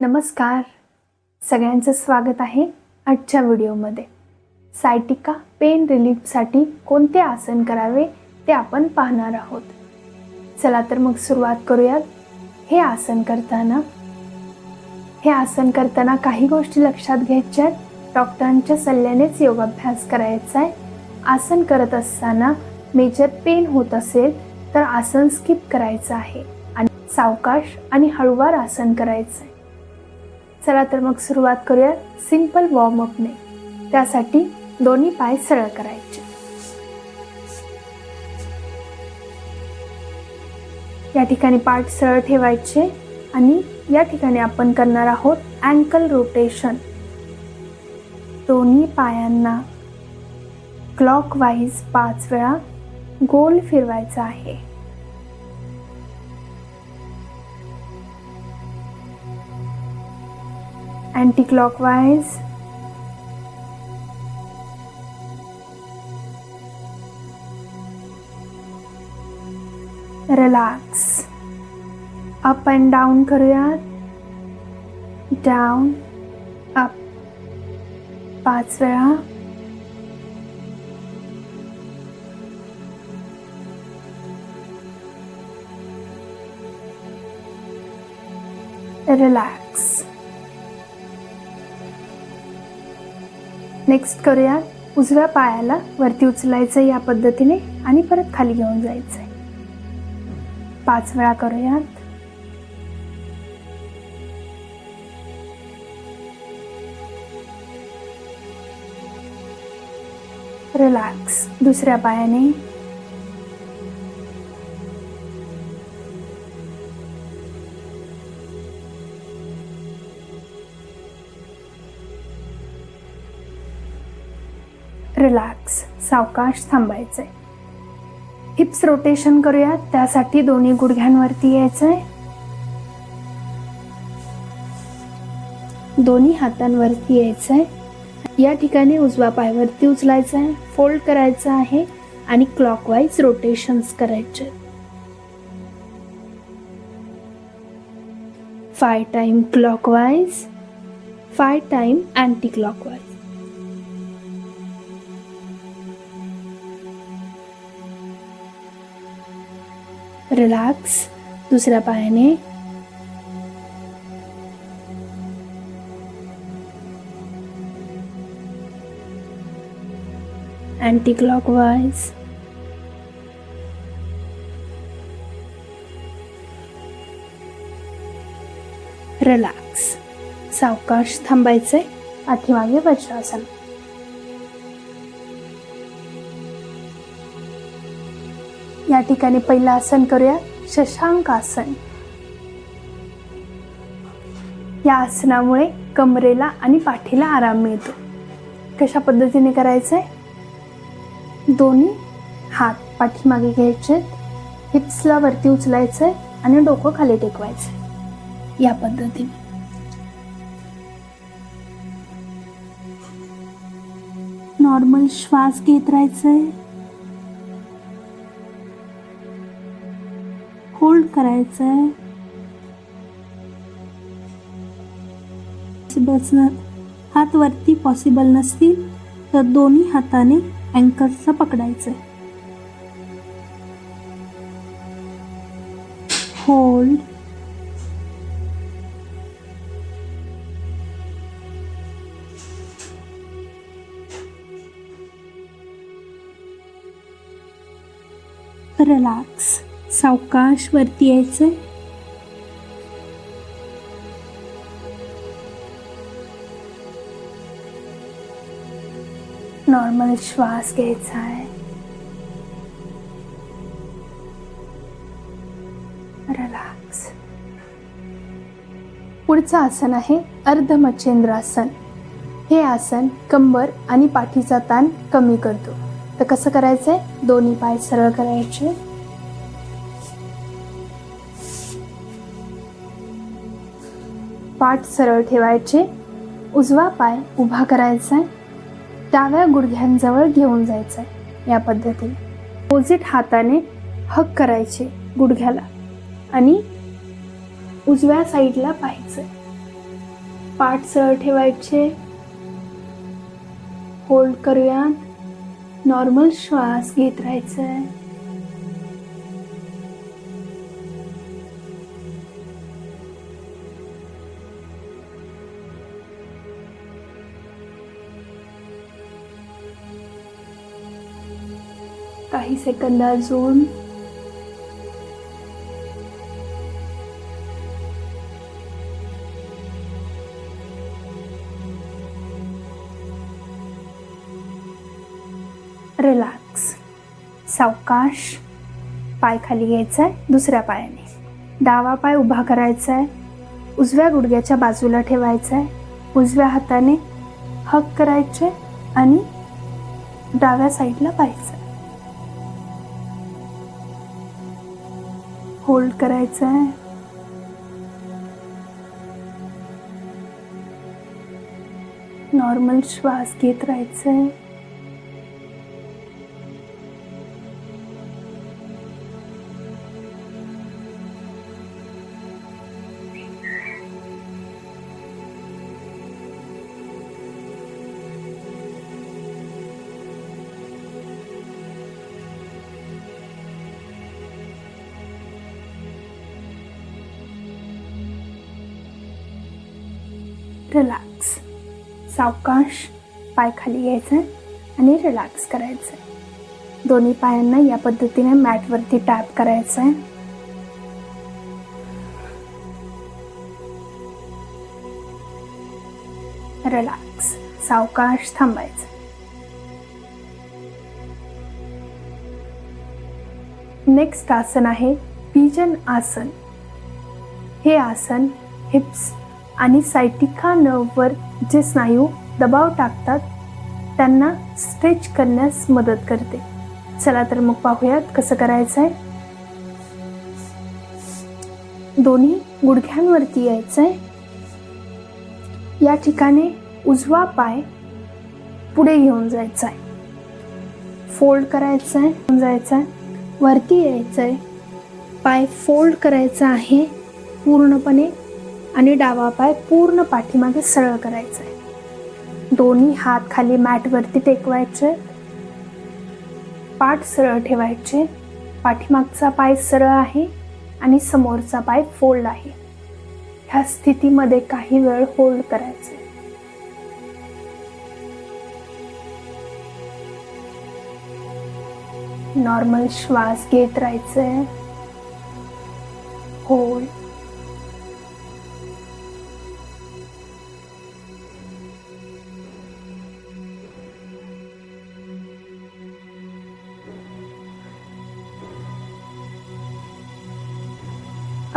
नमस्कार. सगळ्यांचं स्वागत आहे आजच्या व्हिडिओमध्ये. सायटिका पेन रिलीफसाठी कोणते आसन करावे ते आपण पाहणार आहोत. चला तर मग सुरुवात करूयात. हे आसन करताना हे आसन करताना काही गोष्टी लक्षात घ्यायच्या आहेत डॉक्टरांच्या सल्ल्यानेच योगाभ्यास करायचा आहे. आसन करत असताना मेजर पेन होत असेल तर आसन स्किप करायचं आहे. आणि सावकाश आणि हळूवार आसन करायचं आहे. चला तर मग सुरुवात करूया सिंपल वॉर्मअपने त्यासाठी दोन्ही पाय सरळ करायचे. या ठिकाणी पाठ सरळ ठेवायचे आणि या ठिकाणी आपण करणार आहोत अँकल रोटेशन दोन्ही पायांना क्लॉकवाईज पाच वेळा गोल फिरवायचा आहे. Anti clockwise relax up and down करूयात डाऊन अप पाच वेळा रिलॅक्स नेक्स्ट करूयात उजव्या पायाला वरती उचलायचं या पद्धतीने आणि परत खाली घेऊन जायचंय. पाच वेळा करूयात. रिलॅक्स दुसऱ्या पायाने सावकाश थांबायचंय. हिप्स रोटेशन करूयात त्यासाठी दोन्ही गुडघ्यांवरती यायचंय. दोन्ही हातांवरती यायचंय. या ठिकाणी उजवा पायवरती उचलायचा आहे फोल्ड करायचा आहे आणि क्लॉकवाईज रोटेशन्स करायचे. Five time clockwise five time anti clockwise relax दुसऱ्या पायाने अँटी क्लॉकवाईज रिलॅक्स सावकाश थांबायचे पाठीमागे वज्रासन या ठिकाणी पहिलं आसन करूया. शशांक आसन. या आसनामुळे कमरेला आणि पाठीला आराम मिळतो. कशा पद्धतीने करायचं आहे दोन्ही हात पाठीमागे घ्यायचे हिप्सला वरती उचलायचं आहे आणि डोकं खाली टेकवायचं या पद्धतीने. नॉर्मल श्वास घेत राहायचं आहे राहायचंय होल्ड करायचंय बसणार हात वरती पॉसिबल नसतील तर दोन्ही हाताने अँकरचं पकडायचंय. होल्ड रिलॅक्स सावकाश वरती यायचंय नॉर्मल श्वास घ्यायचा आहे. रिलॅक्स. पुढचं आसन आहे अर्धमच्छेंद्रासन हे आसन कंबर आणि पाठीचा ताण कमी करतो. तर कसं करायचं आहे दोन्ही पाय सरळ करायचे. पाठ सरळ ठेवायचे उजवा पाय उभा करायचा आहे डाव्या गुडघ्यांजवळ घेऊन जायचं आहे या पद्धतीने. अपोजिट हाताने हक करायचे गुडघ्याला आणि उजव्या साईडला पाहायचं. पाठ सरळ ठेवायचे. होल्ड करूयात. नॉर्मल श्वास घेत राहायचं. आहे काही सेकंद अजून रिलॅक्स सावकाश. पाय खाली घ्यायचा आहे दुसऱ्या पायाने. डावा पाय उभा करायचा आहे उजव्या गुडघ्याच्या बाजूला ठेवायचा आहे उजव्या हाताने हक करायचे आणि डाव्या साईडला पाहायचं होल्ड करायचं आहे. नॉर्मल श्वास घेत राहायचं आहे. रिलॅक्स सावकाश पाय खाली घ्यायचं आणि रिलॅक्स करायचं दोन्ही पायांना या पद्धतीने मॅटवरती टॅप करायचं आहे रिलॅक्स सावकाश थांबायचं. नेक्स्ट आसन आहे पिजन आसन. हे आसन हिप्स आणि सायटिका नर्ववर जे स्नायू दबाव टाकतात त्यांना स्ट्रेच करण्यास मदत करते. चला तर मग पाहूयात कसं करायचं आहे. दोन्ही गुडघ्यांवरती यायचं आहे. या ठिकाणी उजवा पाय पुढे घेऊन जायचा आहे. फोल्ड करायचा आहे जायचा आहे. वरती यायचं आहे. पाय फोल्ड करायचा आहे. पूर्णपणे आणि डावा पाय पूर्ण पाठीमागे सरळ करायचा आहे. दोन्ही हात खाली मॅटवरती टेकवायचे. पाठ सरळ ठेवायचे. पाठीमागचा पाय सरळ आहे आणि समोरचा पाय फोल्ड आहे. ह्या स्थितीमध्ये काही वेळ होल्ड करायचे. नॉर्मल श्वास घेत राहायचंय होल्ड.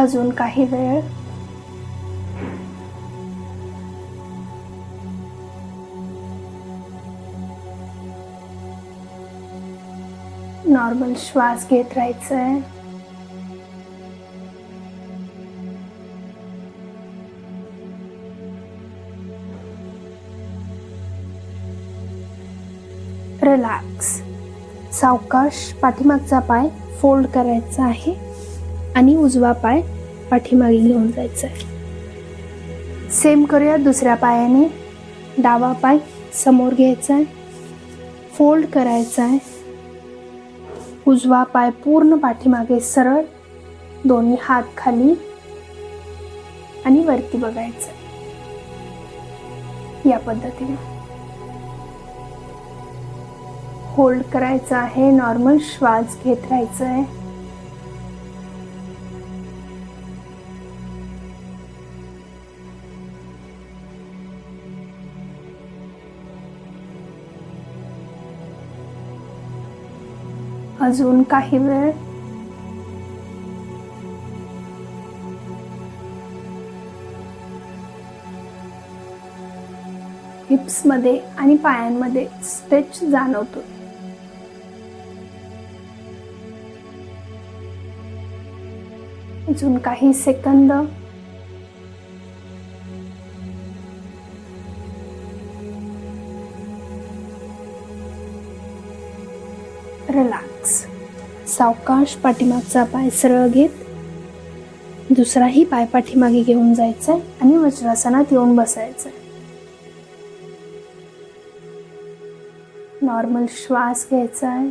अजून काही वेळ. नॉर्मल श्वास घेत राहायचं आहे रिलॅक्स सावकाश पाठीमागचा पाय फोल्ड करायचा आहे आणि उजवा पाय पाठीमागे घेऊन जायचं आहे सेम करूया दुसऱ्या पायाने. डावा पाय समोर घ्यायचा आहे फोल्ड करायचा आहे उजवा पाय पूर्ण पाठीमागे सरळ. दोन्ही हात खाली. आणि वरती बघायचं या पद्धतीने. होल्ड करायचं आहे नॉर्मल श्वास घेत राहायचं आहे अजून काही वेळ? हिप्समध्ये आणि पायांमध्ये स्ट्रेच जाणवतो. अजून काही सेकंद. रिलॅक्स सावकाश पाठीमागचा पाय सरळ घेत दुसराही पाय पाठीमागे घेऊन जायचा आहे आणि वज्रासनात येऊन बसायचं आहे नॉर्मल श्वास घ्यायचा आहे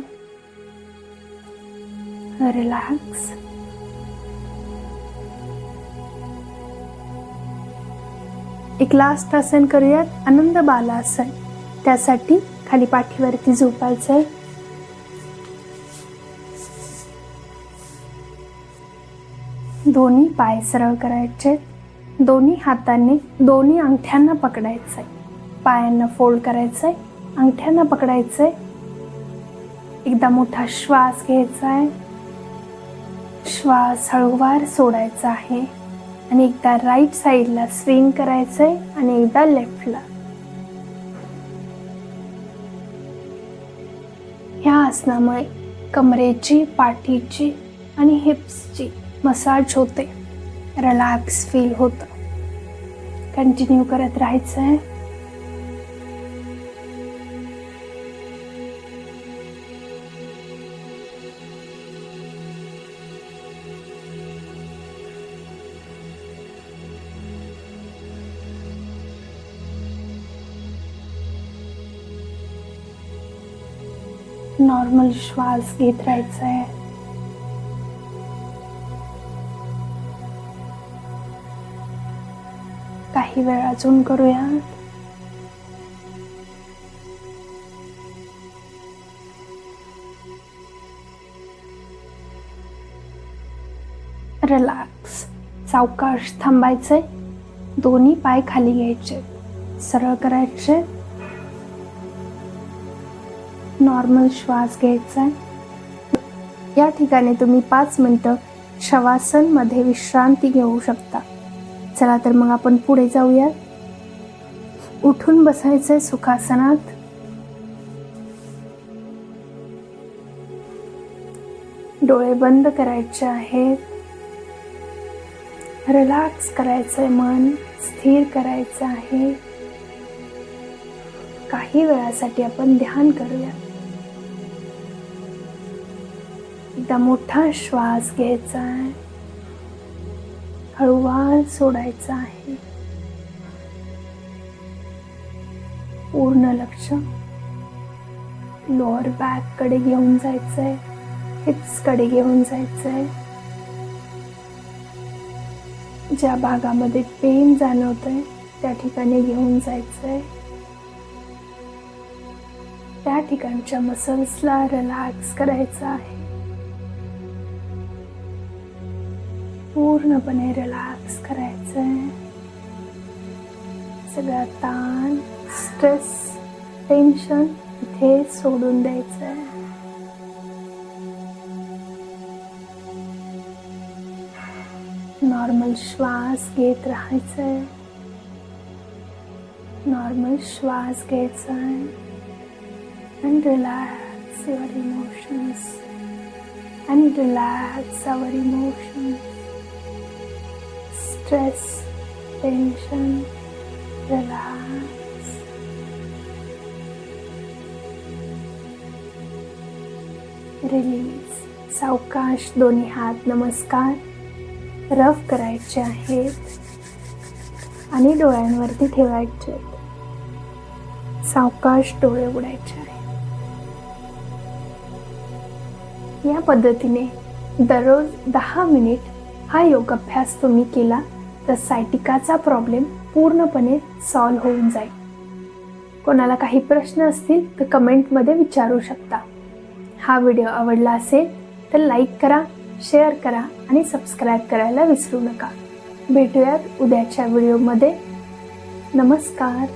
रिलॅक्स. एक लास्ट आसन करूयात आनंद बालासन त्यासाठी खाली पाठीवरती झोपायचं आहे दोन्ही पाय सरळ करायचे. दोन्ही हातांनी दोन्ही अंगठ्यांना पकडायचंय पायांना फोल्ड करायचंय अंगठ्यांना पकडायचंय एकदा मोठा श्वास घ्यायचा आहे. श्वास हळूवार सोडायचा आहे. आणि एकदा राईट साईडला स्विंग करायचंय आणि एकदा लेफ्टला ह्या आसनामुळे कमरेची पाठीची आणि हिप्सची मसाज होते रिलॅक्स फील होतं. कंटिन्यू करत राहायचं आहे. नॉर्मल श्वास घेत राहायचा आहे. काही वेळ अजून करूया? रिलॅक्स सावकाश थांबायचे दोन्ही पाय खाली घ्यायचे. सरळ करायचे. नॉर्मल श्वास घ्यायचा. या ठिकाणी तुम्ही पाच मिनटं शवासनमध्ये विश्रांती घेऊ शकता. चला तर मग आपण पुढे जाऊया. उठून बसायचंय सुखासनात. डोळे बंद करायचे आहेत. रिलॅक्स करायचंय मन स्थिर करायचं आहे. काही वेळासाठी आपण ध्यान करूया. एकदा मोठा श्वास घ्यायचा आहे. हळूवार सोडायचा आहे. पूर्ण लक्ष लोअर बॅककडे घेऊन जायचंय. हिप्सकडे घेऊन जायचंय. ज्या भागामध्ये पेन जाणवतंय त्या ठिकाणी घेऊन जायचंय. त्या ठिकाणच्या मसल्सला रिलॅक्स करायचं आहे. पूर्णपणे रिलॅक्स करायचं आहे सगळा ताण स्ट्रेस टेन्शन इथे सोडून द्यायचं आहे नॉर्मल श्वास घेत राहायचं आहे नॉर्मल श्वास घ्यायचा आहे relax relax emotions and relax relax our stress tension relax. Release सावकाश दोन्ही हात नमस्कार. रफ करायचे आहेत आणि डोळ्यांवरती ठेवायचे सावकाश डोळे उघडायचे आहेत. या पद्धतीने दररोज दहा मिनिट हा योग अभ्यास तुम्ही केला? तर सायटिकाचा प्रॉब्लेम पूर्णपणे सॉल्व्ह होऊन जाईल. कोणाला काही प्रश्न असतील तर कमेंटमध्ये विचारू शकता. हा व्हिडिओ आवडला असेल तर लाईक करा शेअर करा आणि सबस्क्राईब करायला विसरू नका. भेटूयात उद्याच्या व्हिडिओमध्ये नमस्कार.